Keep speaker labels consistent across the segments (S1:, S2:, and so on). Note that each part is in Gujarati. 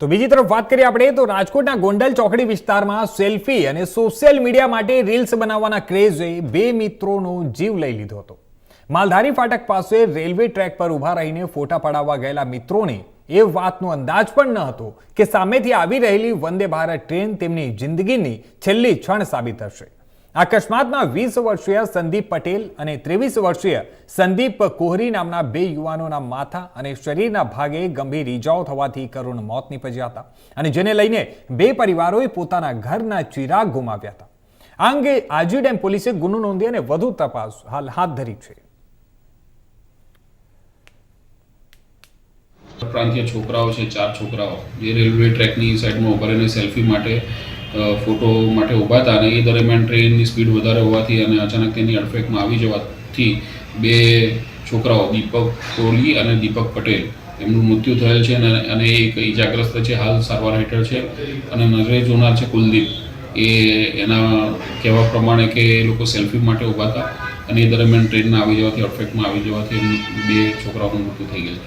S1: તો બીજી તરફ વાત કરીએ આપણે, તો રાજકોટના ગોંડલ ચોકડી વિસ્તારમાં સેલ્ફી અને સોશિયલ મીડિયા માટે રીલ્સ બનાવવાના ક્રેઝે બે મિત્રોનો જીવ લઈ લીધો હતો. માલધારી ફાટક પાસે રેલવે ટ્રેક પર ઊભા રહીને ફોટા પડાવવા ગયેલા મિત્રોને એ વાતનો અંદાજ પણ ન હતો કે સામેથી આવી રહેલી વંદે ભારત ટ્રેન તેમની જિંદગીની છેલ્લી ક્ષણ સાબિત થશે. અકસ્માતમાં વીસ વર્ષીય સંદીપ પટેલ અને ત્રેવીસ વર્ષીય સંદીપ કોહરી નામના બે યુવાનોના માથા અને શરીરના ભાગે ગંભીર ઈજાઓ થવાથી કરુણ મોત નીપજ્યા હતા અને જેને લઈને બે પરિવારોએ પોતાના ઘરના ચિરાગ ગુમાવ્યા હતા. આ અંગે આજી ડેમ પોલીસે ગુનો નોંધી અને વધુ તપાસ હાલ હાથ ધરી છે.
S2: પ્રાંતીય છોકરાઓ છે, ચાર છોકરાઓ. જે રેલવે ટ્રેકની સાઈડમાં ઊભા રહીને સેલ્ફી માટે ફોટો માટે ઊભા હતા અને એ દરમિયાન ટ્રેનની સ્પીડ વધારે હોવાથી અને અચાનક તેની અડફેકમાં આવી જવાથી બે છોકરાઓ દીપક કોહલી અને દીપક પટેલ એમનું મૃત્યુ થયેલ છે અને અને એક ઇજાગ્રસ્ત છે હાલ સારવાર હેઠળ છે અને નજરે જોનાર છે કુલદીપ. એ એના કહેવા પ્રમાણે કે એ લોકો સેલ્ફી માટે ઊભા હતા અને એ દરમિયાન ટ્રેનના આવી જવાથી અડફેકમાં આવી જવાથી એમનું બે છોકરાઓનું મૃત્યુ થઈ ગયું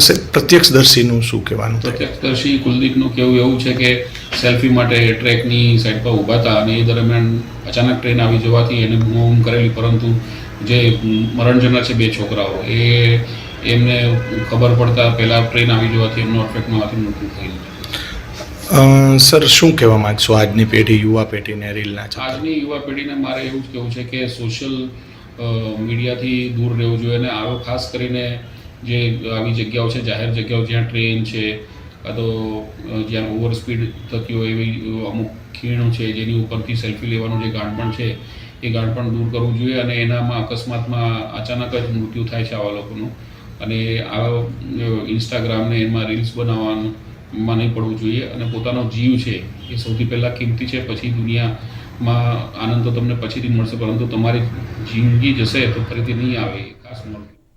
S2: છે.
S3: પ્રત્યક્ષદર્શીનું શું કહેવાનું?
S2: પ્રત્યક્ષદર્શી કુલદીપનું કહેવું એવું છે કે સેલ્ફી માટે ટ્રેકની સાઈડ પર ઊભા હતા અને એ દરમિયાન અચાનક ટ્રેન આવી જવાથી એને બૂમ કરેલી પરંતુ જે મરણ જનાર છે બે છોકરાઓ એ એમને ખબર પડતા પહેલાં ટ્રેન આવી જવાથી એમનું અફેક્ટમાં આવવાથી મૃત્યુ ગયું
S3: સર શું કહેવા માંગશો આજની પેઢી યુવા પેઢીને રીલના
S2: આજની યુવા પેઢીને મારે એવું જ કહેવું છે કે સોશિયલ મીડિયાથી દૂર રહેવું જોઈએ અને આવો ખાસ કરીને જે આવી જગ્યાઓ છે જાહેર જગ્યાઓ જ્યાં ટ્રેન છે કાં તો જ્યાં ઓવર સ્પીડ થતી હોય એવી અમુક ખીણો છે, જેની ઉપરથી સેલ્ફી લેવાનું જે ગાંઠપણ છે, એ ગાંઠપણ દૂર કરવું જોઈએ અને એનામાં અકસ્માતમાં અચાનક જ મૃત્યુ થાય છે આવા લોકોનું. અને આ ઇન્સ્ટાગ્રામને એમાં રીલ્સ બનાવવાનું માં નહીં પડવું જોઈએ અને પોતાનો જીવ છે, એ સૌથી પહેલાં કિંમતી છે, પછી દુનિયામાં આનંદ તો તમને પછીથી મળશે, પરંતુ તમારી જિંદગી જશે તો ફરીથી નહીં આવે ખાસ મળશે